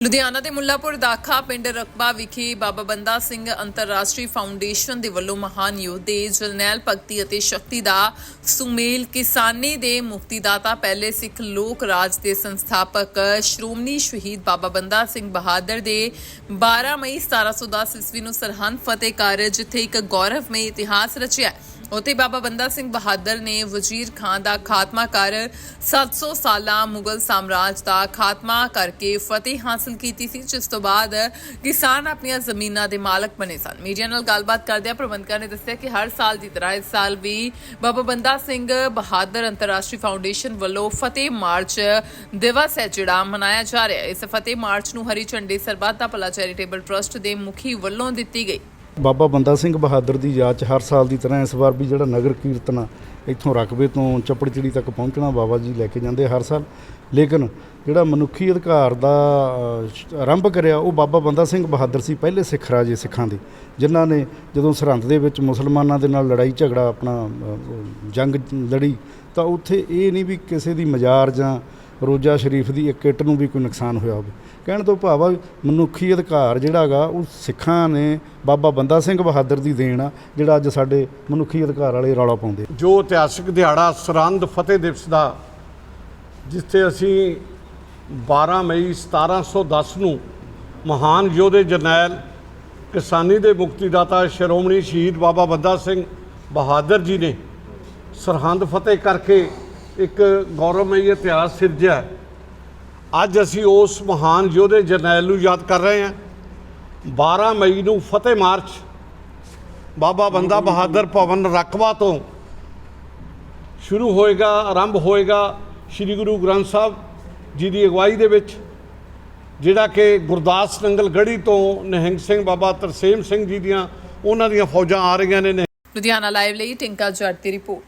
ਲੁਧਿਆਣਾ ਦੇ ਮੁੱਲਾਪੁਰ ਦਾਖਾ ਪਿੰਡ ਰਕਬਾ ਵਿਖੇ ਬਾਬਾ ਬੰਦਾ ਸਿੰਘ ਅੰਤਰਰਾਸ਼ਟਰੀ ਫਾਊਂਡੇਸ਼ਨ ਦੇ ਵੱਲੋਂ ਮਹਾਨ ਯੋਧੇ ਜਰਨੈਲ ਭਗਤੀ ਅਤੇ ਸ਼ਕਤੀ ਦਾ ਸੁਮੇਲ ਕਿਸਾਨੀ ਦੇ ਮੁਕਤੀਦਾਤਾ ਪਹਿਲੇ ਸਿੱਖ ਲੋਕ ਰਾਜ ਦੇ ਸੰਸਥਾਪਕ ਸ਼੍ਰੋਮਣੀ ਸ਼ਹੀਦ ਬਾਬਾ ਬੰਦਾ ਸਿੰਘ ਬਹਾਦਰ ਦੇ 12 ਮਈ 1710 ਈਸਵੀ ਨੂੰ ਸਰਹੰਦ ਫਤਿਹ ਕਰ ਜਿੱਥੇ ਇੱਕ ਗੌਰਵਮਈ ਇਤਿਹਾਸ ਰਚਿਆ ਉਤੇ ਬਾਬਾ ਬੰਦਾ ਸਿੰਘ ਬਹਾਦਰ ਨੇ ਵਜ਼ੀਰ ਖਾਨ ਦਾ ਖਾਤਮਾ ਕਰ 700 ਸਾਲਾ ਮੁਗਲ ਸਾਮਰਾਜ ਦਾ ਖਾਤਮਾ ਕਰਕੇ ਫਤਿਹ ਹਾਸਲ ਕੀਤੀ ਸੀ, ਜਿਸ ਤੋਂ ਬਾਅਦ ਕਿਸਾਨ ਆਪਣੀਆਂ ਜ਼ਮੀਨਾਂ ਦੇ ਮਾਲਕ ਬਣੇ ਸਨ। ਮੀਡੀਆ ਨਾਲ ਗੱਲਬਾਤ ਕਰਦਿਆਂ ਪ੍ਰਬੰਧਕਾਂ ਨੇ ਦੱਸਿਆ ਕਿ ਹਰ ਸਾਲ ਦੀ ਤਰ੍ਹਾਂ ਇਸ ਸਾਲ ਵੀ ਬਾਬਾ ਬੰਦਾ ਸਿੰਘ ਬਹਾਦਰ ਅੰਤਰਰਾਸ਼ਟਰੀ ਫਾਊਂਡੇਸ਼ਨ ਵੱਲੋਂ ਫਤਿਹ ਮਾਰਚ ਦਿਵਸ ਹੈ, ਜਿਹੜਾ ਮਨਾਇਆ ਜਾ ਰਿਹਾ ਹੈ। ਇਸ ਫਤਿਹ ਮਾਰਚ ਨੂੰ ਹਰੀ ਝੰਡੀ ਸਰਬੱਤ ਦਾ ਭਲਾ ਚੈਰੀਟੇਬਲ ਟਰਸਟ ਦੇ ਮੁਖੀ ਵੱਲੋਂ ਦਿੱਤੀ ਗਈ। ਬਾਬਾ ਬੰਦਾ ਸਿੰਘ ਬਹਾਦਰ ਦੀ ਯਾਦ 'ਚ ਹਰ ਸਾਲ ਦੀ ਤਰ੍ਹਾਂ ਇਸ ਵਾਰ ਵੀ ਜਿਹੜਾ ਨਗਰ ਕੀਰਤਨ ਆ, ਇੱਥੋਂ ਰਕਬੇ ਤੋਂ ਚੱਪੜਚਿੜੀ ਤੱਕ ਪਹੁੰਚਣਾ ਬਾਬਾ ਜੀ ਲੈ ਕੇ ਜਾਂਦੇ ਹਰ ਸਾਲ। ਲੇਕਿਨ ਜਿਹੜਾ ਮਨੁੱਖੀ ਅਧਿਕਾਰ ਦਾ ਆਰੰਭ ਕਰਿਆ ਉਹ ਬਾਬਾ ਬੰਦਾ ਸਿੰਘ ਬਹਾਦਰ ਸੀ ਪਹਿਲੇ ਸਿੱਖ ਰਾਜੇ ਸਿੱਖਾਂ ਦੇ ਜਿਨ੍ਹਾਂ ਨੇ ਜਦੋਂ ਸਰਹੰਦ ਦੇ ਵਿੱਚ ਮੁਸਲਮਾਨਾਂ ਦੇ ਨਾਲ ਲੜਾਈ ਝਗੜਾ ਆਪਣਾ ਜੰਗ ਲੜੀ ਤਾਂ ਉੱਥੇ ਇਹ ਨਹੀਂ ਵੀ ਕਿਸੇ ਦੀ ਮਜ਼ਾਰ ਜਾਂ ਰੋਜ਼ਾ ਸ਼ਰੀਫ ਦੀ ਇੱਕ ਇੱਟ ਨੂੰ ਵੀ ਕੋਈ ਨੁਕਸਾਨ ਹੋਇਆ ਹੋਵੇ। ਕਹਿਣ ਤੋਂ ਭਾਵ ਆ ਮਨੁੱਖੀ ਅਧਿਕਾਰ ਜਿਹੜਾ ਗਾ ਉਹ ਸਿੱਖਾਂ ਨੇ ਬਾਬਾ ਬੰਦਾ ਸਿੰਘ ਬਹਾਦਰ ਦੀ ਦੇਣ ਆ, ਜਿਹੜਾ ਅੱਜ ਸਾਡੇ ਮਨੁੱਖੀ ਅਧਿਕਾਰ ਵਾਲੇ ਰੌਲਾ ਪਾਉਂਦੇ ਜੋ ਇਤਿਹਾਸਿਕ ਦਿਹਾੜਾ ਸਰਹੰਦ ਫਤਿਹ ਦਿਵਸ ਦਾ, ਜਿੱਥੇ ਅਸੀਂ 12 ਮਈ 1710 ਨੂੰ ਮਹਾਨ ਯੋਧੇ ਜਰਨੈਲ ਕਿਸਾਨੀ ਦੇ ਮੁਕਤੀਦਾਤਾ ਸ਼੍ਰੋਮਣੀ ਸ਼ਹੀਦ ਬਾਬਾ ਬੰਦਾ ਸਿੰਘ ਬਹਾਦਰ ਜੀ ਨੇ ਸਰਹੰਦ ਫਤਿਹ ਕਰਕੇ ਇੱਕ ਗੌਰਵਮਈ ਇਤਿਹਾਸ ਸਿਰਜਿਆ। ਅੱਜ ਅਸੀਂ ਉਸ ਮਹਾਨ ਯੋਧੇ ਜਰਨੈਲ ਨੂੰ ਯਾਦ ਕਰ ਰਹੇ ਹਾਂ। 12 ਮਈ ਨੂੰ ਫਤਿਹ ਮਾਰਚ, ਬਾਬਾ ਬੰਦਾ ਬਹਾਦਰ ਭਵਨ ਰਕਵਾ ਤੋਂ ਸ਼ੁਰੂ ਹੋਏਗਾ, ਆਰੰਭ ਹੋਏਗਾ ਸ੍ਰੀ ਗੁਰੂ ਗ੍ਰੰਥ ਸਾਹਿਬ ਜੀ ਦੀ ਅਗਵਾਈ ਦੇ ਵਿੱਚ, ਜਿਹੜਾ ਕਿ ਗੁਰਦਾਸ ਨੰਗਲ ਗੜੀ ਤੋਂ ਨਿਹੰਗ ਸਿੰਘ ਬਾਬਾ ਤਰਸੇਮ ਸਿੰਘ ਜੀ ਦੀਆਂ ਉਹਨਾਂ ਦੀਆਂ ਫੌਜਾਂ ਆ ਰਹੀਆਂ ਨੇ। ਲੁਧਿਆਣਾ ਲਾਈਵ ਲਈ ਟਿੰਕਾ ਜੱਟ ਦੀ ਰਿਪੋਰਟ।